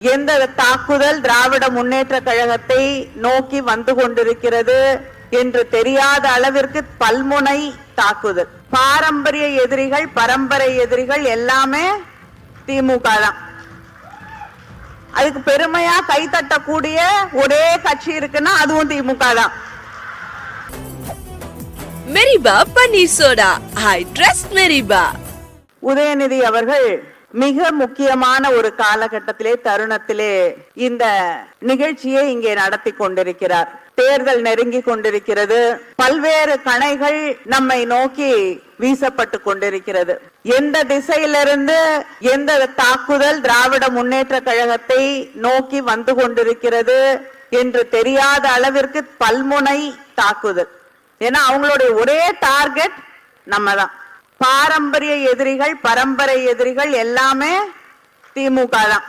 எந்த தாக்குதல் திராவிட முன்னேற்ற கழகத்தை நோக்கி வந்து கொண்டிருக்கிறது என்று தெரியாத அளவிற்கு பல்முனை தாக்குதல். பாரம்பரிய எதிரிகள் பரம்பரை எதிரிகள் எல்லாமே திமுக தான். அதுக்கு பெருமையா கை தட்டக்கூடிய ஒரே கட்சி இருக்குன்னா அதுவும் திமுக தான். மெரிபா பன்னீர் சோடா. ஐ ட்ரஸ்ட் மெரிபா. உதயநிதி அவர்கள் மிக முக்கியமான ஒரு காலகட்டத்திலே தருணத்திலே இந்த நிகழ்ச்சியை இங்கே நடத்தி கொண்டிருக்கிறார். தேர்தல் நெருங்கி கொண்டிருக்கிறது. பல்வேறு கணைகள் நம்மை நோக்கி வீசப்பட்டு கொண்டிருக்கிறது. எந்த திசையிலிருந்து எந்த தாக்குதல் திராவிட முன்னேற்ற கழகத்தை நோக்கி வந்து கொண்டிருக்கிறது என்று தெரியாத அளவிற்கு பல்முனை தாக்குதல். ஏன்னா அவங்களுடைய ஒரே டார்கெட் நம்ம தான் பாரம்பரிய எதிரிகள் பரம்பரை எதிரிகள் எல்லாமே திமுக தான்.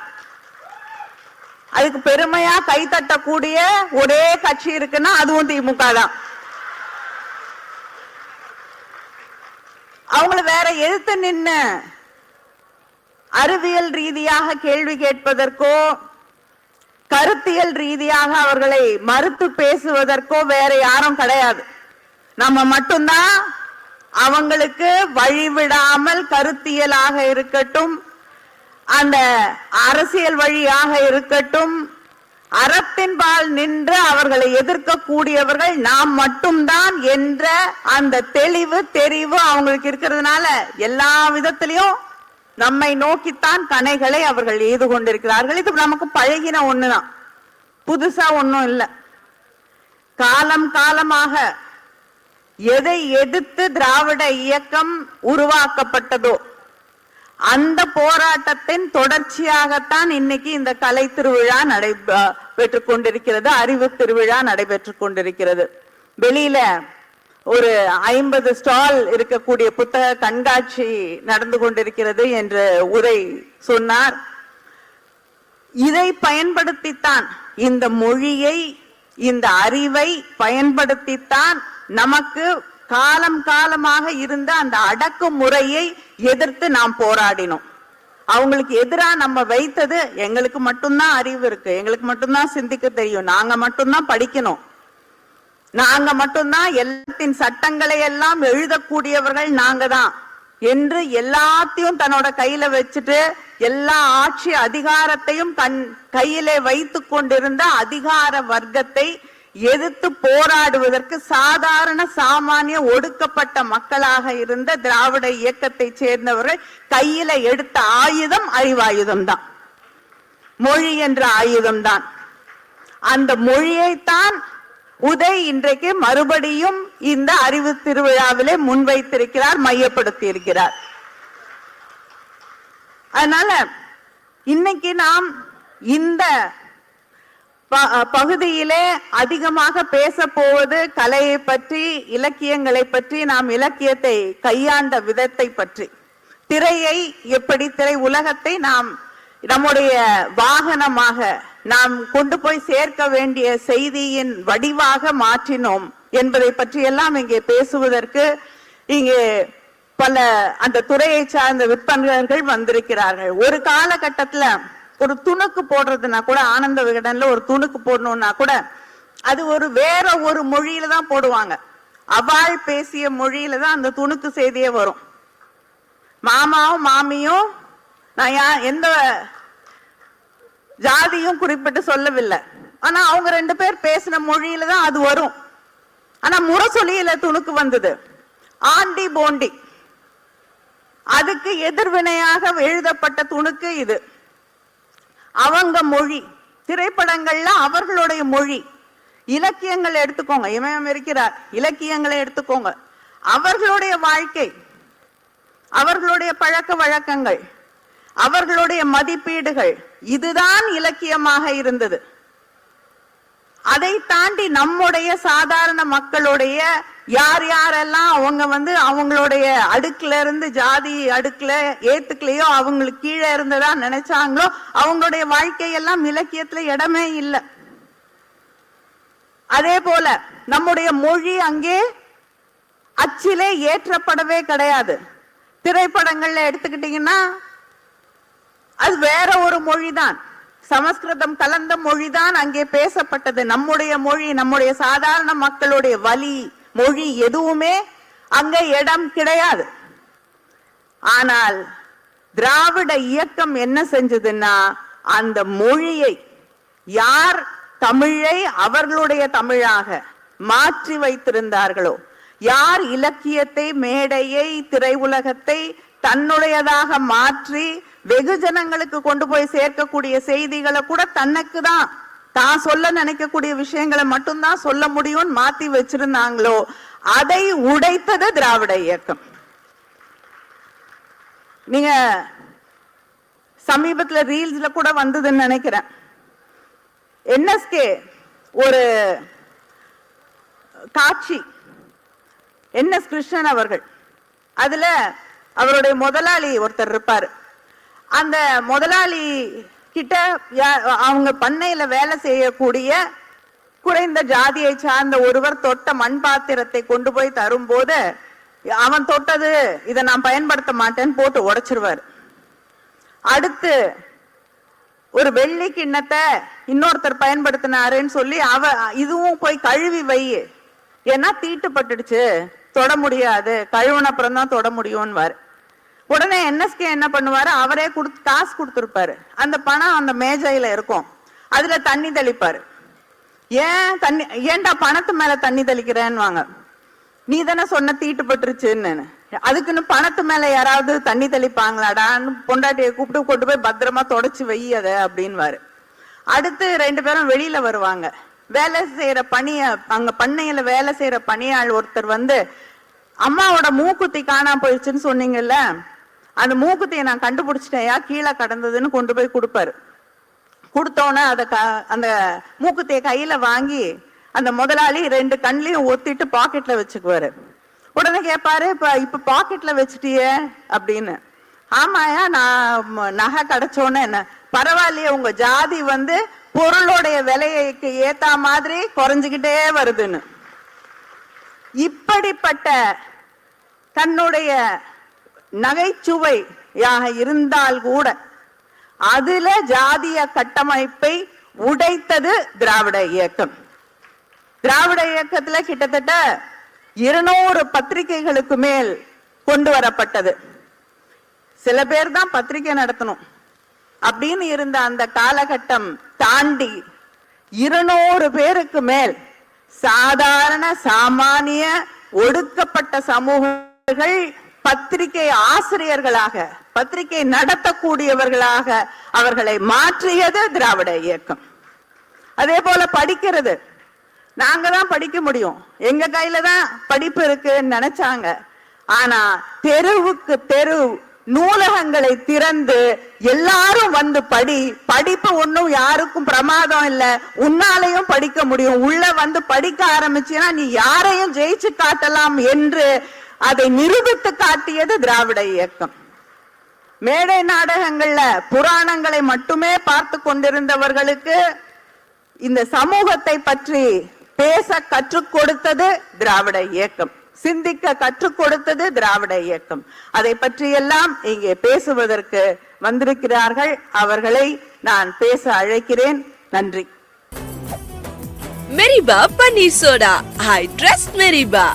அதுக்கு பெருமையா கைத்தட்டக்கூடிய ஒரே கட்சி இருக்குன்னா அதுவும் திமுக தான். அவங்கள வேற எதிர்த்து நின்னு அறிவியல் ரீதியாக கேள்வி கேட்பதற்கோ கருத்தியல் ரீதியாக அவர்களை மறுத்து பேசுவதற்கோ வேற யாரும் கிடையாது. நம்ம மட்டும்தான் அவங்களுக்கு வழிவிடாமல் கருத்தியலாக இருக்கட்டும் அந்த அரசியல் வழியாக இருக்கட்டும் அறத்தின்பால் நின்று அவர்களை எதிர்க்கக்கூடியவர்கள் நாம் மட்டும்தான் என்ற அந்த தெளிவு தெரிவு அவங்களுக்கு இருக்கிறதுனால எல்லா விதத்திலையும் நம்மை நோக்கித்தான் கணைகளை அவர்கள் எய்து கொண்டிருக்கிறார்கள். இது நமக்கு பழகின ஒண்ணுதான். புதுசா ஒன்னும் இல்லை. காலம் காலமாக எதை எதிர்த்து திராவிட இயக்கம் உருவாக்கப்பட்டதோ அந்த போராட்டத்தின் தொடர்ச்சியாகத்தான் இன்னைக்கு இந்த கலை திருவிழா நடைபெற்று கொண்டிருக்கிறது அறிவு திருவிழா நடைபெற்று கொண்டிருக்கிறது வெளியில ஒரு ஐம்பது ஸ்டால் இருக்கக்கூடிய புத்தக கண்காட்சி நடந்து கொண்டிருக்கிறது என்று உரை சொன்னார். இதை பயன்படுத்தித்தான் இந்த மொழியை இந்த அறிவை பயன்படுத்தித்தான் நமக்கு காலம் காலமாக இருந்த அந்த அடக்குமுறையை எதிர்த்து நாம் போராடினோம். அவங்களுக்கு எதிரா நம்ம வைத்தது எங்களுக்கு மட்டும்தான் அறிவு இருக்கு. எங்களுக்கு மட்டும்தான் சிந்திக்க தெரியும். நாங்க மட்டும்தான் படிக்கணும். நாங்க மட்டும்தான் எல்லாத்தின் சட்டங்களை எல்லாம் எழுதக்கூடியவர்கள் நாங்க தான் என்று எல்லாத்தையும் தன்னோட கையில வச்சுட்டு எல்லா ஆட்சி அதிகாரத்தையும் தன் கையிலே வைத்து கொண்டிருந்த அதிகார வர்க்கத்தை எதிர்த்து போராடுவதற்கு சாதாரண சாமானிய ஒடுக்கப்பட்ட மக்களாக இருந்த திராவிட இயக்கத்தை சேர்ந்தவர்கள் கையில எடுத்த ஆயுதம் அறிவாயுதம் தான் மொழி என்ற ஆயுதம் தான் அந்த மொழியைத்தான் உதய் இன்றைக்கு மறுபடியும் இந்த அறிவு திருவிழாவிலே முன்வைத்திருக்கிறார் மையப்படுத்தி இருக்கிறார் அதனால இன்னைக்கு நாம் இந்த பகுதியிலே அதிகமாக பேச போவது கலையை பற்றி இலக்கியங்களை பற்றி நாம் இலக்கியத்தை கையாண்ட விதத்தை பற்றி. திரையை எப்படி திரை உலகத்தை நாம் நம்முடைய வாகனமாக நாம் கொண்டு போய் சேர்க்க வேண்டிய செய்தியின் வடிவாக மாற்றினோம் என்பதை பற்றி எல்லாம் இங்கே பேசுவதற்கு இங்கே பல அந்த துறையை சார்ந்த விற்பனர்கள் வந்திருக்கிறார்கள். ஒரு காலகட்டத்துல ஒரு துணுக்கு போடுறதுனா கூட ஆனந்த விகடன்ல ஒரு துணுக்கு போடணும்னா கூட அது ஒரு வேற ஒரு மொழியில தான் போடுவாங்க. அவாள் பேசிய மொழியில தான் அந்த துணுக்கு செய்தியே வரும். மாமாவும் மாமியும் நான் யா- எந்த ஜாதியும் குறிப்பிட்டு சொல்லவில்லை. ஆனா அவங்க ரெண்டு பேர் பேசின மொழியில தான் அது வரும். ஆனா முரசொலியில துணுக்கு வந்தது. ஆண்டி போண்டி. அதுக்கு எதிர்வினையாக எழுதப்பட்ட துணுக்கு இது. அவங்க மொழி. திரைப்படங்கள்ல அவர்களுடைய மொழி. இலக்கியங்கள் எடுத்துக்கோங்க. இமயம் இருக்கிறார். இலக்கியங்களை எடுத்துக்கோங்க. அவர்களுடைய வாழ்க்கை. அவர்களுடைய பழக்க வழக்கங்கள். அவர்களுடைய மதிப்பீடுகள். இதுதான் இலக்கியமாக இருந்தது. அதை தாண்டி நம்முடைய சாதாரண மக்களுடைய யார் யாரெல்லாம் அவங்க வந்து அவங்களுடைய அடுக்குல இருந்து ஜாதி அடுக்குல ஏத்துக்கலையோ அவங்களுக்கு கீழே இருந்ததா நினைச்சாங்களோ அவங்களுடைய வாழ்க்கையெல்லாம் இலக்கியத்துல இடமே இல்லை. அதே போல நம்முடைய மொழி அங்கே அச்சிலே ஏற்றப்படவே கிடையாது. திரைப்படங்கள்ல எடுத்துக்கிட்டீங்கன்னா அது வேற ஒரு மொழிதான். சமஸ்கிருதம் கலந்த மொழிதான் அங்கே பேசப்பட்டது. நம்முடைய மொழி நம்முடைய சாதாரண மக்களுடைய வலி மொழி எதுவுமே அங்க இடம் கிடையாது. ஆனால் திராவிட இயக்கம் என்ன செஞ்சதுன்னா அந்த மொழியை யார் தமிழை அவர்களுடைய தமிழாக மாற்றி வைத்திருந்தார்களோ யார் இலக்கியத்தை மேடையை திரையுலகத்தை தன்னுடையதாக மாற்றி வெகுஜனங்களுக்கு கொண்டு போய் சேர்க்கக்கூடிய செய்திகளை கூட தனக்கு தான் தான் சொல்ல நினைக்கக்கூடிய விஷயங்களை மட்டும்தான் சொல்ல முடியும்னு மாத்தி வச்சிருந்தாங்களோ அதை உடைத்தது திராவிட இயக்கம். நீங்க சமீபத்துல ரீல்ஸ்ல கூட வந்ததுன்னு நினைக்கிறேன். என்எஸ்கே ஒரு காட்சி என்எஸ் கிருஷ்ணன் அவர்கள். அதுல அவருடைய முதலாளி ஒருத்தர் இருப்பாரு. அந்த முதலாளி கிட்ட யா- அவங்க பண்ணையில வேலை செய்யக்கூடிய குறைந்த ஜாதியை சார்ந்த ஒருவர் தொட்ட மண் பாத்திரத்தை கொண்டு போய் தரும்போது அவன் தொட்டது இதை நான் பயன்படுத்த மாட்டேன்னு போட்டு உடைச்சிருவார். அடுத்து ஒரு வெள்ளி கிண்ணத்தை இன்னொருத்தர் பயன்படுத்தினாருன்னு சொல்லி அவ இதுவும் போய் கழுவி வை. ஏன்னா தீட்டுப்பட்டுடுச்சு. தொட முடியாது. கழுவுன அப்புறம் தான் தொட முடியும்னு உடனே என்எஸ்கே என்ன பண்ணுவாரு? அவரே கொடுத்து காசு கொடுத்துருப்பாரு. அந்த பணம் அந்த மேஜையில இருக்கும். அதுல தண்ணி தெளிப்பாரு. ஏன் தண்ணி ஏன்டா பணத்து மேல தண்ணி தெளிக்கிறேன்னு நீ தானே சொன்ன தீட்டுப்பட்டுருச்சுன்னு அதுக்குன்னு பணத்து மேல யாராவது தண்ணி தெளிப்பாங்களாடான்னு பொண்டாட்டியை கூப்பிட்டு கொண்டு போய் பத்திரமா தொடச்சு வை அத அப்படின்வாரு அடுத்து ரெண்டு பேரும் வெளியில வருவாங்க. வேலை செய்யற பணிய அங்க பண்ணையில வேலை செய்யற பணியாள் ஒருத்தர் வந்து அம்மாவோட மூக்குத்தி காணாம போயிடுச்சுன்னு சொன்னீங்கல்ல? அந்த மூக்குத்தியை நான் கண்டுபிடிச்சிட்டேயா கீழே கடந்ததுன்னு கொண்டு போய் கொடுப்பாரு. கொடுத்தோன்னே அதை க அந்த மூக்குத்தையை கையில வாங்கி அந்த முதலாளி ரெண்டு கண்ணையும் ஒத்திட்டு பாக்கெட்ல வச்சுக்குவாரு. உடனே கேட்பாரு இப்ப இப்ப பாக்கெட்ல வச்சுட்டியே? அப்படின்னு. ஆமாயா நான் நகை கிடைச்சோன்னு என்ன பரவாயில்லையே உங்க ஜாதி வந்து பொருளுடைய விலைக்கு ஏத்தா மாதிரி குறைஞ்சுக்கிட்டே வருதுன்னு. இப்படிப்பட்ட தன்னுடைய நகைச்சுவையாக இருந்தால் கூட அதுல ஜாதிய கட்டமைப்பை உடைத்தது திராவிட இயக்கம். திராவிட இயக்கத்துல கிட்டத்தட்ட இருநூறு பத்திரிகைகளுக்கு மேல் கொண்டு வரப்பட்டது. சில பேர் தான் பத்திரிகை நடத்தணும் அப்படின்னு இருந்த அந்த காலகட்டம் தாண்டி இருநூறு பேருக்கு மேல் சாதாரண சாமானிய ஒடுக்கப்பட்ட சமூகங்கள் பத்திரிகை ஆசிரியர்களாக பத்திரிகை நடத்தக்கூடியவர்களாக அவர்களை மாற்றியது திராவிட இயக்கம். அதே போல படிக்கிறது. நாங்க தான் படிக்க முடியும். எங்க கையில தான் படிப்பு இருக்குன்னு நினைச்சாங்க. ஆனா தெருவுக்கு தெரு நூலகங்களை திறந்து எல்லாரும் வந்து படி படிப்பு ஒண்ணும் யாருக்கும் பிரமாதம் இல்ல. உன்னாலையும் படிக்க முடியும். உள்ள வந்து படிக்க ஆரம்பிச்சுன்னா நீ யாரையும் ஜெயிச்சு காட்டலாம் என்று அதை நிரூபித்து காட்டியது திராவிட இயக்கம். மேடை நாடகங்கள்ல புராணங்களை மட்டுமே பார்த்து கொண்டிருந்தவர்களுக்கு இந்த சமூகத்தை பற்றி பேச கற்றுக் கொடுத்தது திராவிட இயக்கம். சிந்திக்க கற்றுக் கொடுத்தது திராவிட இயக்கம். அதை பற்றியெல்லாம் இங்கே பேசுவதற்கு வந்திருக்கிறார்கள். அவர்களை நான் பேச அழைக்கிறேன். நன்றி. மெரிபா பன்னீர் சோடா ஐ ட்ரஸ்ட் மெரிபா